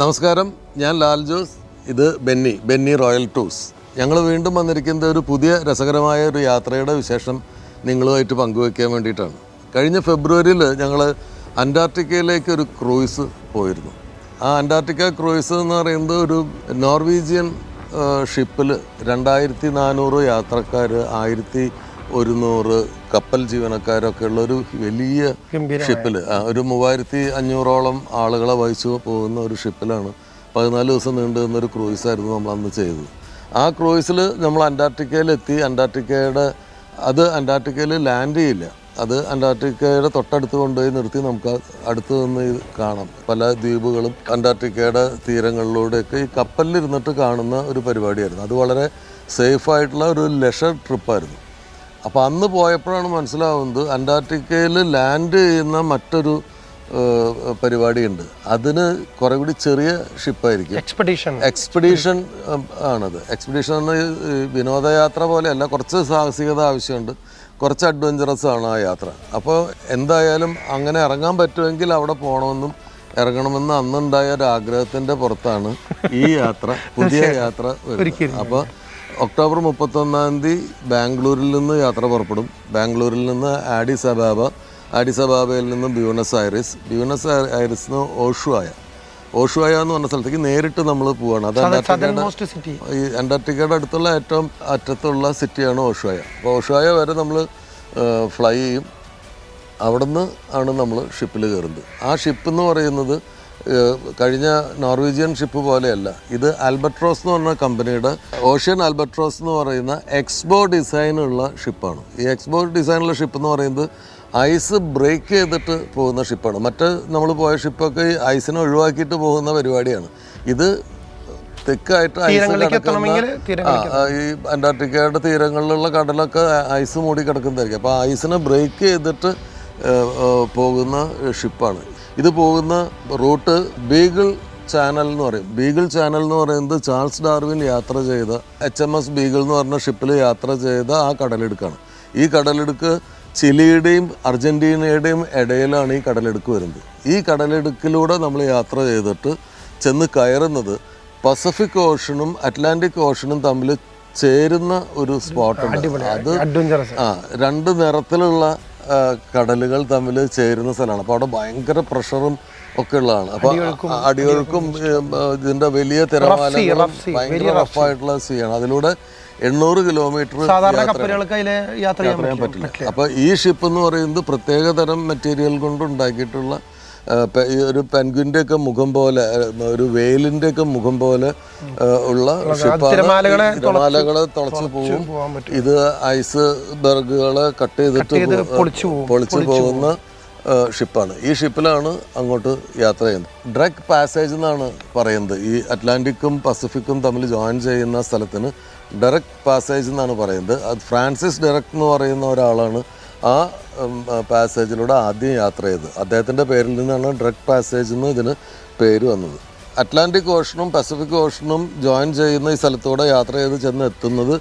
നമസ്കാരം ഞാൻ ലാൽ ജോസ് ഇത് ബെന്നി ബെന്നി റോയൽ ടൂസ് ഞങ്ങൾ വീണ്ടും വന്നിരിക്കുന്നത് ഒരു പുതിയ രസകരമായ ഒരു യാത്രയുടെ വിശേഷം നിങ്ങളുമായിട്ട് പങ്കുവയ്ക്കാൻ വേണ്ടിയിട്ടാണ്. കഴിഞ്ഞ ഫെബ്രുവരിയിൽ ഞങ്ങൾ അന്റാർട്ടിക്കയിലേക്ക് ഒരു ക്രൂയിസ് പോയിരുന്നു. ആ അന്റാർട്ടിക്ക ക്രൂയിസ് എന്ന് പറയുന്നത് ഒരു നോർവീജിയൻ ഷിപ്പിൽ രണ്ടായിരത്തി നാനൂറ് യാത്രക്കാർ ആയിരത്തി ഒരുന്നൂറ് കപ്പൽ ജീവനക്കാരൊക്കെ ഉള്ള ഒരു വലിയ ഷിപ്പിൽ ഒരു മൂവായിരത്തി അഞ്ഞൂറോളം ആളുകളെ വഹിച്ചു പോകുന്ന ഒരു ഷിപ്പിലാണ് പതിനാല് ദിവസം നീണ്ടു നിന്നൊരു ക്രൂയിസ് ആയിരുന്നു നമ്മൾ അന്ന് ചെയ്തത്. ആ ക്രൂയിസിൽ നമ്മൾ അന്റാർട്ടിക്കയിലെത്തി. അന്റാർട്ടിക്കയുടെ അത് അന്റാർട്ടിക്കയിൽ ലാൻഡ് ചെയ്യില്ല. അത് അന്റാർട്ടിക്കയുടെ തൊട്ടടുത്ത് കൊണ്ടുപോയി നിർത്തി നമുക്ക് അടുത്ത് നിന്ന് കാണാം. പല ദ്വീപുകളും അന്റാർട്ടിക്കയുടെ തീരങ്ങളിലൂടെയൊക്കെ ഈ കപ്പലിൽ കപ്പലിലിരുന്നിട്ട് കാണുന്ന ഒരു പരിപാടിയായിരുന്നു. അത് വളരെ സേഫായിട്ടുള്ള ഒരു ലെഷർ ട്രിപ്പായിരുന്നു. അപ്പോൾ അന്ന് പോയപ്പോഴാണ് മനസ്സിലാവുന്നത് അന്റാർട്ടിക്കയിൽ ലാൻഡ് ചെയ്യുന്ന മറ്റൊരു പരിപാടിയുണ്ട്. അതിന് കുറെ കൂടി ചെറിയ ഷിപ്പായിരിക്കും. എക്സ്പെഡീഷൻ എക്സ്പെഡീഷൻ ആണത്. എക്സ്പെഡീഷൻ എന്ന് വിനോദയാത്ര പോലെയല്ല കുറച്ച് സാഹസികത ആവശ്യമുണ്ട്. കുറച്ച് അഡ്വഞ്ചറസ് ആണ് ആ യാത്ര. അപ്പോൾ എന്തായാലും അങ്ങനെ ഇറങ്ങാൻ പറ്റുമെങ്കിൽ അവിടെ പോകണമെന്നും ഇറങ്ങണമെന്ന് അന്നുണ്ടായ ഒരു ആഗ്രഹത്തിന്റെ പുറത്താണ് ഈ യാത്ര പുതിയ യാത്ര അപ്പോൾ ഒക്ടോബർ മുപ്പത്തൊന്നാം തീയതി ബാംഗ്ലൂരിൽ നിന്ന് യാത്ര പുറപ്പെടും. ബാംഗ്ലൂരിൽ നിന്ന് ആഡിസ് അബാബ ആഡിസ് അബാബയിൽ നിന്ന് ബ്യൂണസ് ഐറിസ്. ബ്യൂണസ് ഐറിസ് നിന്ന് ഓഷുവായ. ഓഷുവായ എന്ന് പറഞ്ഞ സ്ഥലത്തേക്ക് നേരിട്ട് നമ്മൾ പോവാണ്. അത് അന്റാർട്ടിക്കയുടെ ഈ അന്റാർട്ടിക്കയുടെ അടുത്തുള്ള ഏറ്റവും അറ്റത്തുള്ള സിറ്റിയാണ് ഓഷുവായ. അപ്പോൾ ഓഷുവായ വരെ നമ്മൾ ഫ്ലൈ ചെയ്യും. അവിടുന്ന് ആണ് നമ്മൾ ഷിപ്പിൽ കയറുന്നത്. ആ ഷിപ്പ് എന്ന് പറയുന്നത് കഴിഞ്ഞ നോർവീജിയൻ ഷിപ്പ് പോലെയല്ല. ഇത് ആൽബട്രോസ് എന്ന് പറഞ്ഞ കമ്പനിയുടെ ഓഷ്യൻ ആൽബട്രോസ് എന്ന് പറയുന്ന എക്സ്ബോ ഡിസൈനുള്ള ഷിപ്പാണ്. ഈ എക്സ്ബോ ഡിസൈനുള്ള ഷിപ്പ് എന്ന് പറയുന്നത് ഐസ് ബ്രേക്ക് ചെയ്തിട്ട് പോകുന്ന ഷിപ്പാണ്. മറ്റ് നമ്മൾ പോയ ഷിപ്പൊക്കെ ഈ ഐസിനെ ഒഴിവാക്കിയിട്ട് പോകുന്ന പരിപാടിയാണ്. ഇത് തെക്കായിട്ട് ഐസ് കിടക്കുന്ന ഈ അന്റാർട്ടിക്കയുടെ തീരങ്ങളിലുള്ള കടലൊക്കെ ഐസ് മൂടി കിടക്കുന്നതായിരിക്കും. അപ്പോൾ ഐസിനെ ബ്രേക്ക് ചെയ്തിട്ട് പോകുന്ന ഷിപ്പാണ്. ഇത് പോകുന്ന റൂട്ട് ബീഗിൾ ചാനൽ എന്ന് പറയും. ബീഗിൾ ചാനൽ എന്ന് പറയുന്നത് ചാൾസ് ഡാർവിൻ യാത്ര ചെയ്ത എച്ച് എം എസ് ബീഗിൾ എന്ന് പറഞ്ഞ ഷിപ്പിൽ യാത്ര ചെയ്ത ആ കടലെടുക്കാണ്. ഈ കടലെടുക്ക് ചിലിയുടെയും അർജന്റീനയുടെയും ഇടയിലാണ് ഈ കടലെടുക്ക് വരുന്നത്. ഈ കടലെടുക്കിലൂടെ നമ്മൾ യാത്ര ചെയ്തിട്ട് ചെന്ന് കയറുന്നത് പസഫിക് ഓഷനും അറ്റ്ലാന്റിക് ഓഷനും തമ്മിൽ ചേരുന്ന ഒരു സ്പോട്ടുണ്ട് അത് ആ രണ്ട് നിറത്തിലുള്ള കടലുകൾ തമ്മിൽ ചേരുന്ന സ്ഥലമാണ്. അപ്പോൾ അവിടെ ഭയങ്കര പ്രഷറും ഒക്കെ ഉള്ളതാണ്. അപ്പോൾ അടിയൊഴുക്കും ഇതിന്റെ വലിയ തിരമാലകളും ഭയങ്കര റഫായിട്ടുള്ള സീ ആണ്. അതിലൂടെ എണ്ണൂറ് കിലോമീറ്റർ യാത്ര ചെയ്യാൻ പറ്റില്ല. അപ്പോൾ ഈ ഷിപ്പ് എന്ന് പറയുന്നത് പ്രത്യേക തരം മെറ്റീരിയൽ കൊണ്ട് ഉണ്ടാക്കിയിട്ടുള്ള ഒരു പെൻഗ്വിന്റെ ഒക്കെ മുഖം പോലെ ഒരു വെയിലിന്റെ ഒക്കെ മുഖം പോലെ ഉള്ള തിരമാലകളെ തുളച്ചു പോകും ഇത് ഐസ് ബർഗുകളെ കട്ട് ചെയ്തിട്ട് ചെയ്ത് പൊളിച്ചു പോകുന്ന ഷിപ്പാണ്. ഈ ഷിപ്പിലാണ് അങ്ങോട്ട് യാത്ര ചെയ്യുന്നത്. ഡ്രഗ് പാസേജ് എന്നാണ് പറയുന്നത്. ഈ അറ്റ്ലാന്റിക്കും പസഫിക്കും തമ്മിൽ ജോയിൻ ചെയ്യുന്ന സ്ഥലത്തിന് ഡയറക്റ്റ് പാസേജ് എന്നാണ് പറയുന്നത്. അത് ഫ്രാൻസിസ് ഡയറക്റ്റ് എന്ന് പറയുന്ന ഒരാളാണ് ആ പാസേജിലൂടെ ആദ്യം യാത്ര ചെയ്തത്. അദ്ദേഹത്തിന്റെ പേരിൽ നിന്നാണ് ഡ്രഗ് പാസേജ് എന്ന് ഇതിന് പേര് വന്നത്. അറ്റ്ലാന്റിക് ഓഷനും പസഫിക് ഓഷനും ജോയിൻ ചെയ്യുന്ന ഈ സ്ഥലത്തൂടെ യാത്ര ചെയ്ത് ചെന്ന് എത്തുന്നത്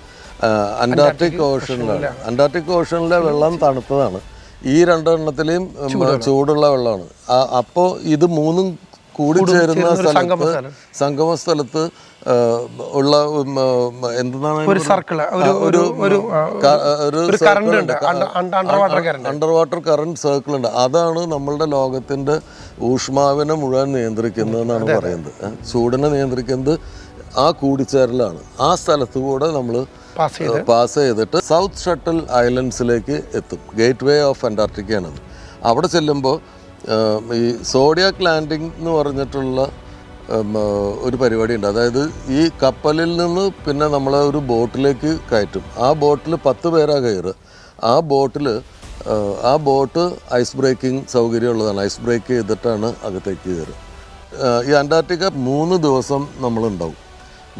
അന്റാർട്ടിക് ഓഷനിലാണ് അന്റാർട്ടിക് ഓഷനിലെ വെള്ളം തണുത്തതാണ്. ഈ രണ്ടെണ്ണത്തിലെയും ചൂടുള്ള വെള്ളമാണ്. അപ്പോൾ ഇത് മൂന്നും കൂടിച്ചേരുന്ന സ്ഥലത്ത് സംഗമ സ്ഥലത്ത് ഉള്ള ഉം, ഒരു സർക്കിൾ ഒരു ഒരു കറണ്ട് ഉണ്ട്. അണ്ടർ വാട്ടർ കറണ്ട് സർക്കിൾ ഉണ്ട്. അതാണ് നമ്മളുടെ ലോകത്തിന്റെ ഊഷ്മാവിനെ മുഴുവൻ നിയന്ത്രിക്കുന്നതെന്നാണ് പറയുന്നത്? ചൂടിനെ നിയന്ത്രിക്കുന്നത് ആ കൂടിച്ചേരലാണ്. ആ സ്ഥലത്ത് കൂടെ നമ്മൾ പാസ് പാസ് ചെയ്തിട്ട് സൗത്ത് ഷട്ടിൽ ഐലൻഡ്സിലേക്ക് എത്തും. ഗേറ്റ് വേ ഓഫ് അന്റാർട്ടിക്കയാണത് അവിടെ ചെല്ലുമ്പോൾ ഈ സോഡിയാക് ലാൻഡിംഗ് എന്ന് പറഞ്ഞിട്ടുള്ള ഒരു പരിപാടി ഒരു പരിപാടിയുണ്ട്. അതായത് ഈ കപ്പലിൽ നിന്ന് പിന്നെ നമ്മളെ ഒരു ബോട്ടിലേക്ക് കയറ്റും. ആ ബോട്ടിൽ പത്ത് പേരാ കയറുക. ആ ബോട്ടിൽ ആ ബോട്ട് ഐസ് ബ്രേക്കിംഗ് സൗകര്യമുള്ളതാണ്. ഐസ് ബ്രേക്ക് ചെയ്തിട്ടാണ് അകത്തേക്ക് കയറുക. ഈ അന്റാർട്ടിക്ക മൂന്ന് ദിവസം നമ്മളുണ്ടാവും.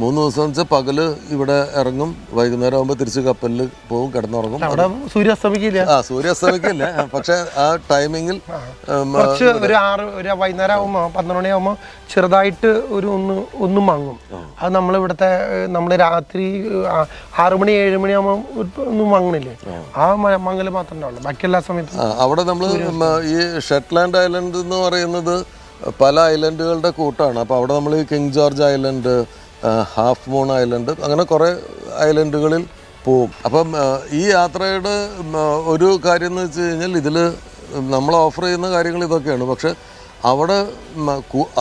മൂന്ന് ദിവസം വെച്ചാൽ പകൽ ഇവിടെ ഇറങ്ങും. വൈകുന്നേരം ആകുമ്പോൾ തിരിച്ച് കപ്പലിൽ പോകും കിടന്നുറങ്ങും. അവിടെ സൂര്യാസ്തമിക്കില്ല ആ സൂര്യാസ്തമിക്കില്ല പക്ഷെ ആ ടൈമിങ്ങിൽ കുറച്ച് ഒരു ആറ് ഒരു വൈകുന്നേരം ആകുമ്പോൾ പന്ത്രണ്ട് മണിയാകുമ്പോൾ ചെറുതായിട്ട് ഒരു ഒന്ന് ഒന്നും മങ്ങും. അത് നമ്മൾ ഇവിടുത്തെ നമ്മൾ രാത്രി ആറു മണി ഏഴ് മണിയാകുമ്പോൾ ഒന്നും മങ്ങണില്ലേ? ആ. മങ്ങൽ മാത്രമേ ഉണ്ടാവുള്ളൂ. ബാക്കി എല്ലാ സമയത്തും അവിടെ നമ്മൾ ഈ ഷെറ്റ്ലാൻഡ് ഐലൻഡ് എന്ന് പറയുന്നത് പല ഐലൻഡുകളുടെ കൂട്ടാണ്. അപ്പോൾ അവിടെ നമ്മൾ King George Island Half Moon Island അങ്ങനെ കുറേ ഐലൻഡുകളിൽ പോവും. അപ്പം ഈ യാത്രയുടെ ഒരു കാര്യം എന്ന് വെച്ച് കഴിഞ്ഞാൽ ഇതിൽ നമ്മൾ ഓഫർ ചെയ്യുന്ന കാര്യങ്ങൾ ഇതൊക്കെയാണ്. പക്ഷെ അവിടെ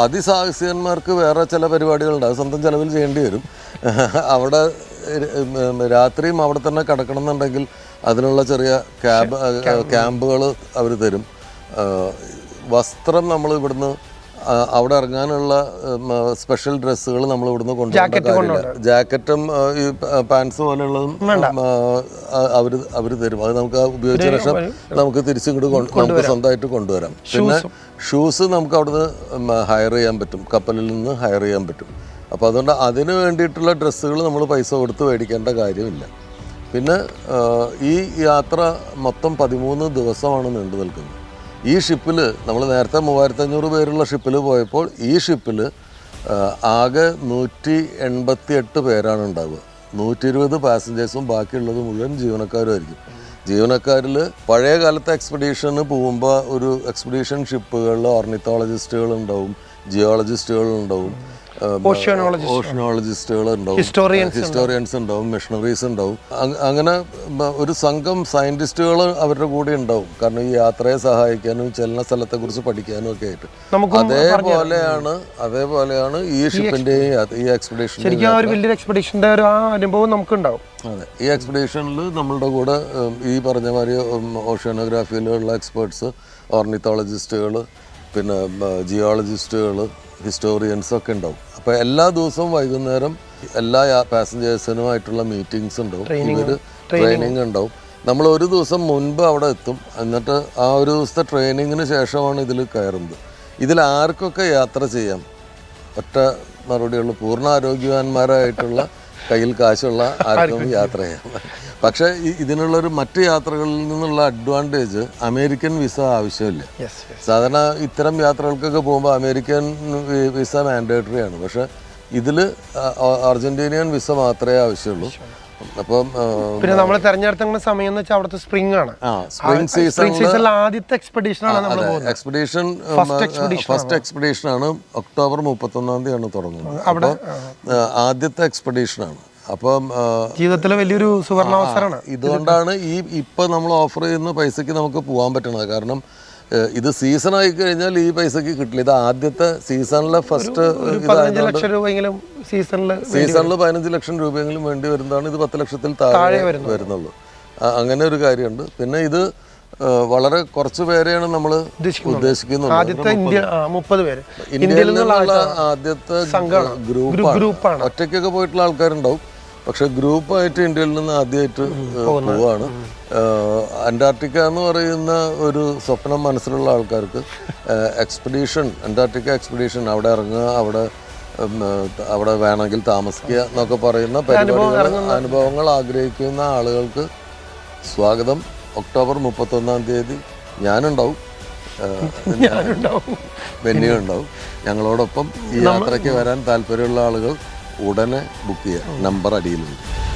അതിസാഹസികന്മാർക്ക് വേറെ ചില പരിപാടികളുണ്ട്. അത് സ്വന്തം ചിലവിൽ ചെയ്യേണ്ടി വരും. അവിടെ രാത്രിയും അവിടെ തന്നെ കിടക്കണം എന്നുണ്ടെങ്കിൽ അതിനുള്ള ചെറിയ ക്യാബ് ക്യാമ്പുകൾ അവർ തരും. വസ്ത്രം നമ്മൾ ഇവിടുന്ന് അവിടെ ഇറങ്ങാനുള്ള സ്പെഷ്യൽ ഡ്രസ്സുകൾ നമ്മൾ ഇവിടുന്ന് കൊണ്ടുപോകും ജാക്കറ്റും ഈ പാൻസ് പോലെയുള്ളതും അവർ അവർ തരും. അത് നമുക്ക് ഉപയോഗിച്ച ശേഷം നമുക്ക് തിരിച്ചിങ്ങോട്ട് നമുക്ക് സ്വന്തമായിട്ട് കൊണ്ടുവരാം. പിന്നെ ഷൂസ് നമുക്ക് അവിടുന്ന് ഹയർ ചെയ്യാൻ പറ്റും. കപ്പലിൽ നിന്ന് ഹയർ ചെയ്യാൻ പറ്റും. അപ്പോൾ അതുകൊണ്ട് അതിന് വേണ്ടിയിട്ടുള്ള ഡ്രസ്സുകൾ നമ്മൾ പൈസ കൊടുത്ത് മേടിക്കേണ്ട കാര്യമില്ല. പിന്നെ ഈ യാത്ര മൊത്തം പതിമൂന്ന് ദിവസമാണ് നീണ്ടു നിൽക്കുന്നത്. ഈ ഷിപ്പിൽ നമ്മൾ നേരത്തെ മൂവായിരത്തി അഞ്ഞൂറ് പേരുള്ള ഷിപ്പിൽ പോയപ്പോൾ ഈ ഷിപ്പിൽ ആകെ നൂറ്റി എൺപത്തി എട്ട് പേരാണ് ഉണ്ടാവുക. നൂറ്റി ഇരുപത് പാസഞ്ചേഴ്സും ബാക്കിയുള്ളത് മുഴുവൻ ജീവനക്കാരുമായിരിക്കും. ജീവനക്കാരിൽ പഴയ കാലത്തെ എക്സ്പെഡീഷന് പോകുമ്പോൾ ഒരു എക്സ്പെഡീഷൻ ഷിപ്പുകളിൽ ഓർണിത്തോളജിസ്റ്റുകൾ ഉണ്ടാവും ജിയോളജിസ്റ്റുകൾ ഉണ്ടാവും. ഓഷ്യനോളജിസ്റ്റുകൾ ഉണ്ടാവും. ഹിസ്റ്റോറിയൻസ് ഉണ്ടാവും മിഷണറീസ് ഉണ്ടാവും. അങ്ങനെ ഒരു സംഘം സയന്റിസ്റ്റുകൾ അവരുടെ കൂടെ ഉണ്ടാവും. കാരണം ഈ യാത്രയെ സഹായിക്കാനും ചെല്ലുന്ന സ്ഥലത്തെ കുറിച്ച് പഠിക്കാനും ഒക്കെ ആയിട്ട്. അതേപോലെയാണ് അതേപോലെയാണ് ഈ ഷിപ്പിന്റെയും ഈ എക്സ്പെഡീഷൻ ശരിക്കും ആ ഒരു വലിയൊരു എക്സ്പെഡീഷന്റെ ഒരു ആ അനുഭവം നമുക്കുണ്ടാവും. അതെ ഈ എക്സ്പെഡീഷനിൽ നമ്മളുടെ കൂടെ ഈ പറഞ്ഞ മാതിരി ഓഷ്യാനോഗ്രാഫിയിലുള്ള എക്സ്പേർട്സ് ഓർണിത്തോളജിസ്റ്റുകൾ പിന്നെ ജിയോളജിസ്റ്റുകൾ ഹിസ്റ്റോറിയൻസ് ഒക്കെ ഉണ്ടാവും. അപ്പോൾ എല്ലാ ദിവസവും വൈകുന്നേരം എല്ലാ പാസഞ്ചേഴ്സിനുമായിട്ടുള്ള മീറ്റിംഗ്സ് ഉണ്ടാവും. ഇവർ ട്രെയിനിങ് ഉണ്ടാവും. നമ്മൾ ഒരു ദിവസം മുൻപ് അവിടെ എത്തും. എന്നിട്ട് ആ ഒരു ദിവസത്തെ ട്രെയിനിങ്ങിന് ശേഷമാണ് ഇതിൽ കയറുന്നത്. ഇതിൽ ആർക്കൊക്കെ യാത്ര ചെയ്യാം? ഒറ്റ മറുപടിയുള്ള പൂർണ ആരോഗ്യവാന്മാരായിട്ടുള്ള കയ്യിൽ കാശുള്ള ആർക്കും യാത്ര ചെയ്യാം. പക്ഷേ ഇതിനുള്ളൊരു മറ്റ് യാത്രകളിൽ നിന്നുള്ള അഡ്വാന്റേജ് അമേരിക്കൻ വിസ ആവശ്യമില്ല. സാധാരണ ഇത്തരം യാത്രകൾക്കൊക്കെ പോകുമ്പോൾ അമേരിക്കൻ വിസ മാൻഡേറ്ററി ആണ്. പക്ഷേ ഇതിൽ അർജന്റീനിയൻ വിസ മാത്രമേ ആവശ്യമുള്ളൂ. അപ്പം പിന്നെ നമ്മൾ തെരഞ്ഞെടുത്ത സമയം എന്ന് വെച്ചാൽ അവിടുത്തെ സ്പ്രിംഗ് ആണ്. സ്പ്രിംഗ് സീസൺ ആദ്യത്തെ എക്സ്പെഡീഷൻ ആണ് എക്സ്പെഡീഷൻ ഫസ്റ്റ് എക്സ്പെഡീഷൻ ആണ്. ഒക്ടോബർ മുപ്പത്തൊന്നാം തീയതിയാണ് തുടങ്ങുന്നത്. അവിടെ ആദ്യത്തെ എക്സ്പെഡീഷൻ ആണ്. അപ്പം ജീവിതത്തിലെ വലിയൊരു സുവർണാവസരമാണ്. ഇതുകൊണ്ടാണ് ഈ ഇപ്പൊ നമ്മൾ ഓഫർ ചെയ്യുന്ന പൈസക്ക് നമുക്ക് പോകാൻ പറ്റണത്. കാരണം ഇത് സീസൺ ആയി കഴിഞ്ഞാൽ ഈ പൈസക്ക് കിട്ടില്ല. ഇത് ആദ്യത്തെ സീസണിലെ ഫസ്റ്റ് പതിനഞ്ച് ലക്ഷം രൂപയെങ്കിലും സീസണിൽ സീസണിൽ പതിനഞ്ച് ലക്ഷം രൂപയെങ്കിലും വേണ്ടി വരുന്നതാണ്. ഇത് പത്ത് ലക്ഷത്തിൽ താഴെ വരുന്നുള്ളൂ. അങ്ങനെ ഒരു കാര്യമുണ്ട്. പിന്നെ ഇത് വളരെ കുറച്ച് പേരെയാണ് നമ്മൾ ഉദ്ദേശിക്കുന്നത്. ആദ്യത്തെ ഇന്ത്യ മുപ്പത് പേര്. ഇന്ത്യയിൽ നിന്നുള്ള ആദ്യത്തെ ഗ്രൂപ്പാണ്. ഒറ്റയ്ക്കൊക്കെ പോയിട്ടുള്ള ആൾക്കാരുണ്ടാവും. പക്ഷെ ഗ്രൂപ്പായിട്ട് ഇന്ത്യയിൽ നിന്ന് ആദ്യമായിട്ട് പോവാണ്. അന്റാർട്ടിക്ക എന്ന് പറയുന്ന ഒരു സ്വപ്നം മനസ്സിലുള്ള ആൾക്കാർക്ക് എക്സ്പെഡീഷൻ അന്റാർട്ടിക്ക എക്സ്പെഡീഷൻ അവിടെ ഇറങ്ങുക അവിടെ അവിടെ വേണമെങ്കിൽ താമസിക്കുക എന്നൊക്കെ പറയുന്ന പരിപാടികൾ അനുഭവങ്ങൾ ആഗ്രഹിക്കുന്ന ആളുകൾക്ക് സ്വാഗതം. ഒക്ടോബർ മുപ്പത്തൊന്നാം തീയതി ഞാനുണ്ടാവും. വെന്യൂ ഉണ്ടാവും ഞങ്ങളോടൊപ്പം ഈ യാത്രയ്ക്ക് വരാൻ താല്പര്യമുള്ള ആളുകൾ ഉടനെ ബുക്ക് ചെയ്യുക. നമ്പർ അടിയിലുണ്ട്.